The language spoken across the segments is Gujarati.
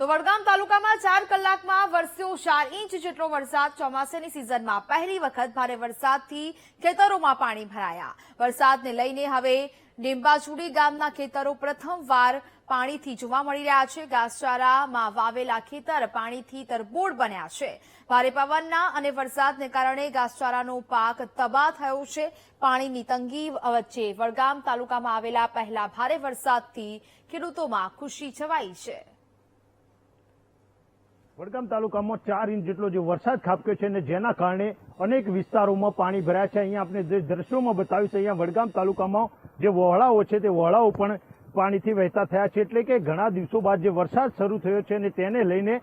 તો વડગામ તાલુકામાં ચાર કલાકમાં વરસ્યો ચાર ઇંચ જેટલો વરસાદ ચોમાસાની સિઝનમાં પહેલી વખત ભારે વરસાદથી ખેતરોમાં પાણી ભરાયા. વરસાદને લઈને હવે ડિંબાચુડી ગામના ખેતરો પ્રથમવાર પાણીથી જોવા મળી રહ્યા છે. ઘાસચારામાં વાવેલા ખેતર પાણીથી તરબોળ બન્યા છે. ભારે પવનના અને વરસાદને કારણે ઘાસચારાનો પાક તબાહ થયો છે. પાણીની તંગી વચ્ચે વડગામ તાલુકામાં આવેલા પહેલા ભારે વરસાદથી ખેડૂતોમાં ખુશી છવાઈ છે. વડગામ તાલુકામાં ચાર ઇંચ જેટલો જે વરસાદ ખાબક્યો છે અને જેના કારણે અનેક વિસ્તારોમાં પાણી ભરાયા છે. અહીંયા આપણે જે દ્રશ્યોમાં બતાવ્યું છે, અહીંયા વડગામ તાલુકામાં જે વહોળાઓ છે, તે વહોળાઓ પણ પાણીથી વહેતા થયા છે. એટલે કે ઘણા દિવસો બાદ જે વરસાદ શરૂ થયો છે અને તેને લઈને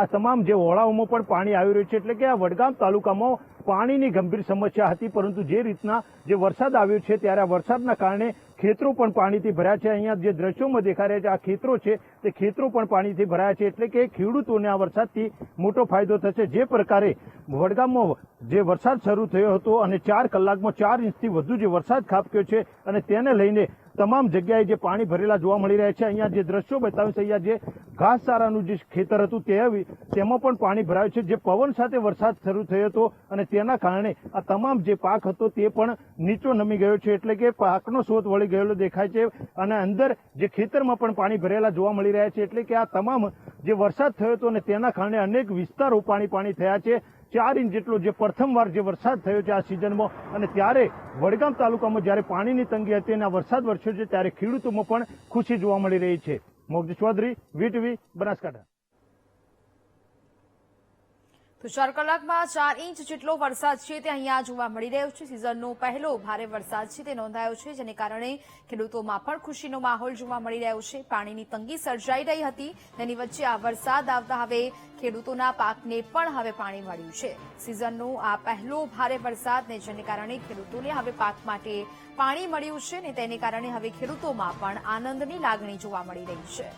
આ તમામ જે ઓળાઓમાં પણ પાણી આવી રહ્યું છે. એટલે કે આ વડગામ તાલુકામાં પાણીની ગંભીર સમસ્યા હતી, પરંતુ જે રીતના જે વરસાદ આવ્યો છે, ત્યારે આ વરસાદના કારણે ખેતરો પણ પાણીથી ભર્યા છે. અહીંયા જે દ્રશ્યોમાં દેખાઈ રહ્યા છે, આ ખેતરો છે, તે ખેતરો પણ પાણીથી ભરાયા છે. એટલે કે ખેડૂતોને આ વરસાદથી મોટો ફાયદો થશે. જે પ્રકારે વડગામમાં જે વરસાદ શરૂ થયો હતો અને ચાર કલાકમાં ચાર ઇંચથી વધુ જે વરસાદ ખાબક્યો છે અને તેને લઈને તમામ જગ્યાએ જે પાણી ભરેલા જોવા મળી રહ્યા છે, અહીંયા જે દ્રશ્યો બતાવ્યું છે, અહીંયા જે ઘાસચારાનું જે ખેતર હતું તે તેમાં પણ પાણી ભરાયું છે. જે પવન સાથે વરસાદ શરૂ થયો હતો અને તેના કારણે આ તમામ જે પાક હતો તે પણ નીચો નમી ગયો છે. એટલે કે પાકનો સ્રોત વળી ગયેલો દેખાય છે અને અંદર જે ખેતરમાં પણ પાણી ભરેલા જોવા મળી રહ્યા છે. એટલે કે આ તમામ જે વરસાદ થયો હતો અને તેના કારણે અનેક વિસ્તારો પાણી પાણી થયા છે. ચાર ઇંચ જેટલો જે પ્રથમવાર જે વરસાદ થયો છે આ સિઝનમાં, અને ત્યારે વડગામ તાલુકામાં જ્યારે પાણીની તંગી હતી અને વરસાદ વરસ્યો છે, ત્યારે ખેડૂતોમાં પણ ખુશી જોવા મળી રહી છે. મોગજી ચૌધરી વીટીવી બનાસકાંઠા. તો ચાર કલાકમાં ચાર ઇંચ જેટલો વરસાદ છે તે અહીંયા જોવા મળી રહ્યો છે. સિઝનનો પહેલો ભારે વરસાદ છે તે નોંધાયો છે, જેને કારણે ખેડૂતોમાં પણ ખુશીનો માહોલ જોવા મળી રહ્યો છે. પાણીની તંગી સર્જાઈ રહી હતી તેની વચ્ચે આ વરસાદ આવતા હવે ખેડૂતોના પાકને પણ હવે પાણી મળ્યું છે. સિઝનનો આ પહેલો ભારે વરસાદને જેને કારણે ખેડૂતોને હવે પાક માટે પાણી મળ્યું છે ને તેને કારણે હવે ખેડૂતોમાં પણ આનંદની લાગણી જોવા મળી રહી છે.